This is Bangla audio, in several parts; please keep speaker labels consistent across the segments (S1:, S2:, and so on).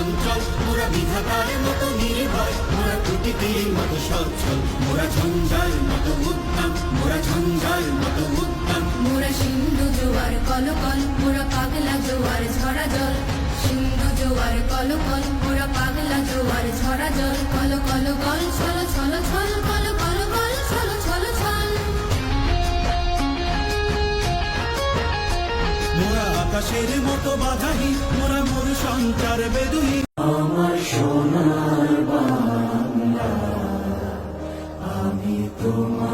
S1: চঞ্চল মোরা বিধাতার মতো নির্ভয়, মোরা প্রকৃতির মতো সচ্ছল। মোরা ঝঞ্ঝার মতো উত্তম, মোরা মতো উত্তম।
S2: মোরা সিন্ধু জোয়ার মোরা পাগলা জোয়ার ঝরা জল। সিন্ধু জোয়ার কলকল, মোরা পাগলা জোয়ার ঝরা জল। কল কল কল ছল
S1: আকাশের মতো বাধাহী মোরা মোর সঞ্চার বেদুহী আমার সোনার বাংলা আমি তোমায়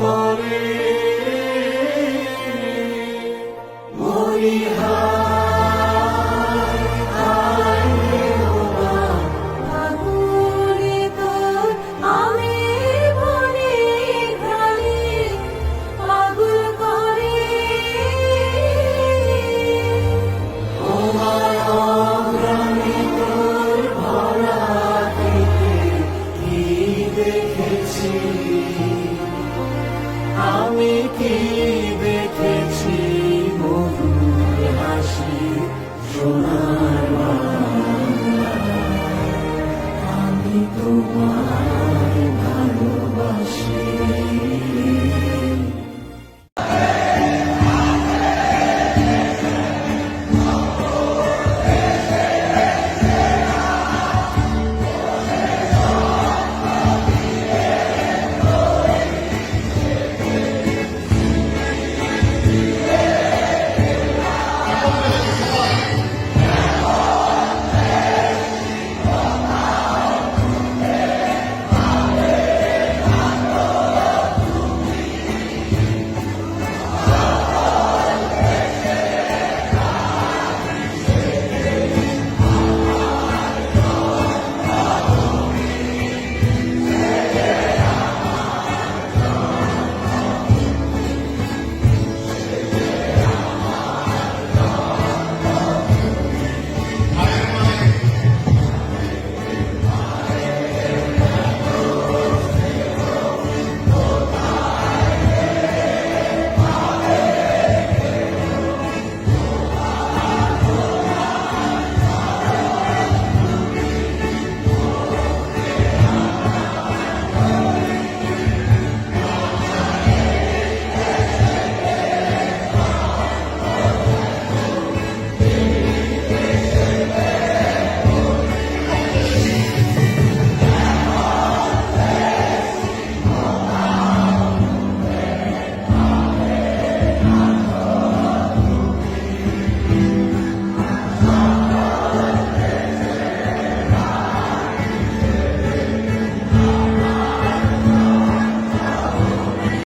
S1: করে। মরিহা